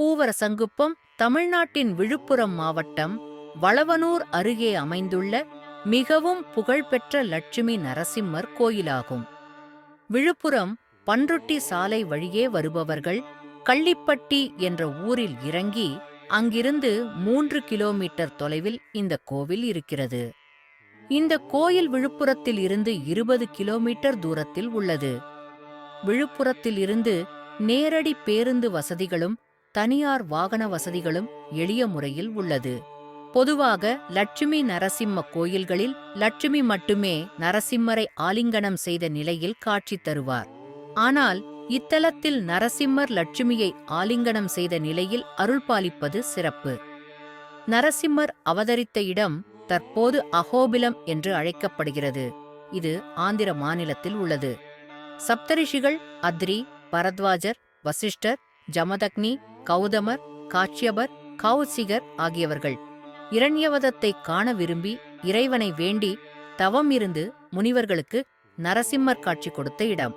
பூவரசங்குப்பம் தமிழ்நாட்டின் விழுப்புரம் மாவட்டம் வளவனூர் அருகே அமைந்துள்ள மிகவும் புகழ்பெற்ற லட்சுமி நரசிம்மர் கோயிலாகும். விழுப்புரம் பன்ருட்டி சாலை வழியே வருபவர்கள் கள்ளிப்பட்டி என்ற ஊரில் இறங்கி அங்கிருந்து மூன்று கிலோமீட்டர் தொலைவில் இந்த கோவில் இருக்கிறது. இந்த கோயில் விழுப்புரத்தில் இருந்து இருபது கிலோமீட்டர் தூரத்தில் உள்ளது. விழுப்புரத்தில் இருந்து நேரடி பேருந்து வசதிகளும் தனியார் வாகன வசதிகளும் எளிய முறையில் உள்ளது. பொதுவாக லட்சுமி நரசிம்ம கோயில்களில் லட்சுமி மட்டுமே நரசிம்மரை ஆலிங்கனம் செய்த நிலையில் காட்சி தருவார். ஆனால் இத்தலத்தில் நரசிம்மர் லட்சுமியை ஆலிங்கனம் செய்த நிலையில் அருள்பாலிப்பது சிறப்பு. நரசிம்மர் அவதரித்த இடம் தற்போது அகோபிலம் என்று அழைக்கப்படுகிறது. இது ஆந்திர மாநிலத்தில் உள்ளது. சப்தரிஷிகள் அத்ரி பரத்வாஜர் வசிஷ்டர் ஜமதக்னி கௌதமர் காட்சியபர் கௌசிகர் ஆகியவர்கள். இரண்யவதத்தை காண விரும்பி இறைவனை வேண்டி தவம் இருந்து முனிவர்களுக்கு நரசிம்மர் காட்சி கொடுத்த இடம்.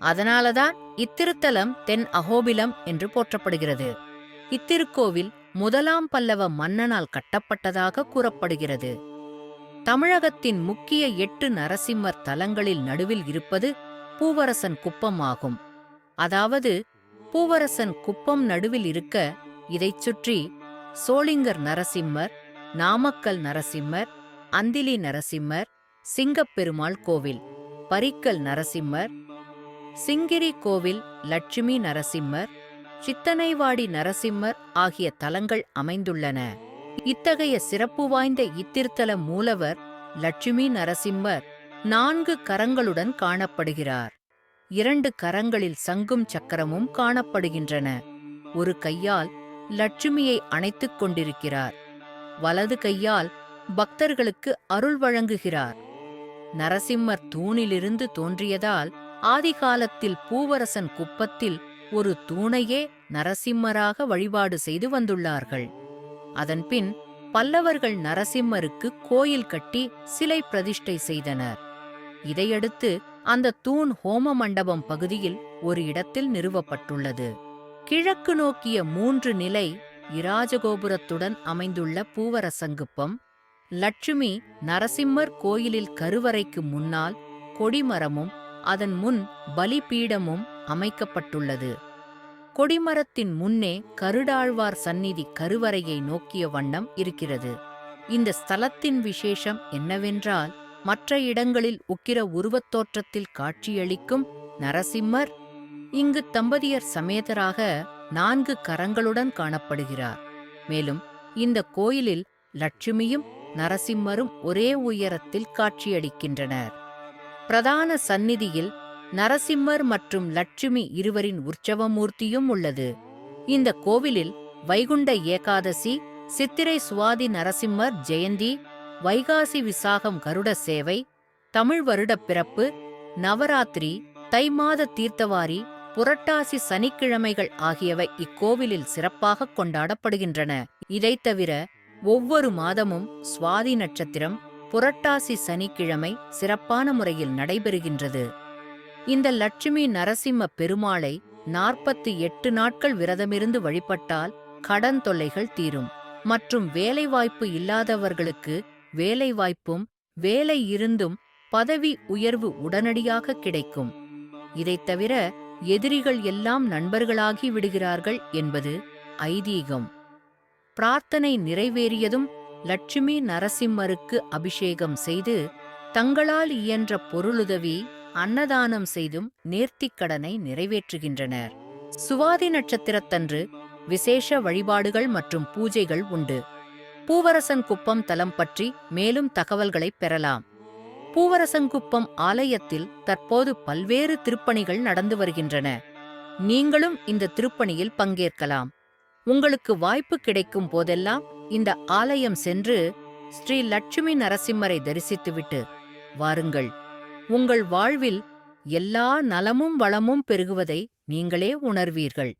அதனாலதான் இத்திருத்தலம் தென் அகோபிலம் என்று போற்றப்படுகிறது. இத்திருக்கோவில் முதலாம் பல்லவ மன்னனால் கட்டப்பட்டதாக கூறப்படுகிறது. தமிழகத்தின் முக்கிய எட்டு நரசிம்மர் தலங்களில் நடுவில் இருப்பது பூவரசன் குப்பம் ஆகும். அதாவது பூவரசன் குப்பம் நடுவில் இருக்க இதைச் சுற்றி சோளிங்கர் நரசிம்மர் நாமக்கல் நரசிம்மர் அந்திலி நரசிம்மர் சிங்கப்பெருமாள் கோவில் பரிக்கல் நரசிம்மர் சிங்கிரி கோவில் லட்சுமி நரசிம்மர் சித்தனைவாடி நரசிம்மர் ஆகிய தலங்கள் அமைந்துள்ளன. இத்தகைய சிறப்பு வாய்ந்த இத்திருத்தல மூலவர் லட்சுமி நரசிம்மர் நான்கு கரங்களுடன் காணப்படுகிறார். இரண்டு கரங்களில் சங்கும் சக்கரமும் காணப்படுகின்றன. ஒரு கையால் லட்சுமியை அணைத்துக் கொண்டிருக்கிறார். வலது கையால் பக்தர்களுக்கு அருள் வழங்குகிறார். நரசிம்மர் தூணிலிருந்து தோன்றியதால் ஆதிகாலத்தில் பூவரசன் குப்பத்தில் ஒரு தூணையே நரசிம்மராக வழிபாடு செய்து வந்துள்ளார்கள். அதன்பின் பல்லவர்கள் நரசிம்மருக்கு கோயில் கட்டி சிலை பிரதிஷ்டை செய்தனர். இதையடுத்து அந்த தூண் ஹோம மண்டபம் பகுதியில் ஒரு இடத்தில் நிறுவப்பட்டுள்ளது. கிழக்கு நோக்கிய மூன்று நிலை இராஜகோபுரத்துடன் அமைந்துள்ள பூவரசங்குப்பம் லட்சுமி நரசிம்மர் கோயிலில் கருவறைக்கு முன்னால் கொடிமரமும் அதன் முன் பலிபீடமும் அமைக்கப்பட்டுள்ளது. கொடிமரத்தின் முன்னே கருடாழ்வார் சந்நிதி கருவறையை நோக்கிய வண்ணம் இருக்கிறது. இந்த ஸ்தலத்தின் விசேஷம் என்னவென்றால் மற்ற இடங்களில் உக்கிர உருவத் தோற்றத்தில் காட்சியளிக்கும் நரசிம்மர் இங்கு தம்பதியர் சமேதராக நான்கு கரங்களுடன் காணப்படுகிறார். மேலும் இந்த கோயிலில் லட்சுமியும் நரசிம்மரும் ஒரே உயரத்தில் காட்சியளிக்கின்றனர். பிரதான சந்நிதியில் நரசிம்மர் மற்றும் லட்சுமி இருவரின் உற்சவமூர்த்தியும் உள்ளது. இந்த கோவிலில் வைகுண்ட ஏகாதசி சித்திரை சுவாதி நரசிம்மர் ஜெயந்தி வைகாசி விசாகம் கருட சேவை தமிழ் வருடப் பிறப்பு நவராத்திரி தை மாத தீர்த்தவாரி புரட்டாசி சனிக்கிழமைகள் ஆகியவை இக்கோவிலில் சிறப்பாக கொண்டாடப்படுகின்றன. இதைத் தவிர ஒவ்வொரு மாதமும் சுவாதி நட்சத்திரம் புரட்டாசி சனிக்கிழமை சிறப்பான முறையில் நடைபெறுகின்றது. இந்த லட்சுமி நரசிம்ம பெருமாளை நாற்பத்தி எட்டு நாட்கள் விரதமிருந்து வழிபட்டால் கடன் தொல்லைகள் தீரும். மற்றும் வேலைவாய்ப்பு இல்லாதவர்களுக்கு வேலைவாய்ப்பும் வேலை இருந்தும் பதவி உயர்வு உடனடியாக கிடைக்கும். இதைத் தவிர எதிரிகள் எல்லாம் நண்பர்களாகி விடுகிறார்கள் என்பது ஐதீகம். பிரார்த்தனை நிறைவேறியதும் லட்சுமி நரசிம்மருக்கு அபிஷேகம் செய்து தங்களால் இயன்ற பொருளுதவி அன்னதானம் செய்தும் நேர்த்திக்கடனை நிறைவேற்றுகின்றனர். சுவாதி நட்சத்திரத்தன்று விசேஷ வழிபாடுகள் மற்றும் பூஜைகள் உண்டு. பூவரசன் குப்பம் தலம் பற்றி மேலும் தகவல்களைப் பெறலாம். பூவரசங்குப்பம் ஆலயத்தில் தற்போது பல்வேறு திருப்பணிகள் நடந்து வருகின்றன. நீங்களும் இந்த திருப்பணியில் பங்கேற்கலாம். உங்களுக்கு வாய்ப்பு கிடைக்கும் போதெல்லாம் இந்த ஆலயம் சென்று ஸ்ரீ லட்சுமி நரசிம்மரை தரிசித்துவிட்டு வாருங்கள். உங்கள் வாழ்வில் எல்லா நலமும் வளமும் பெருகுவதை நீங்களே உணர்வீர்கள்.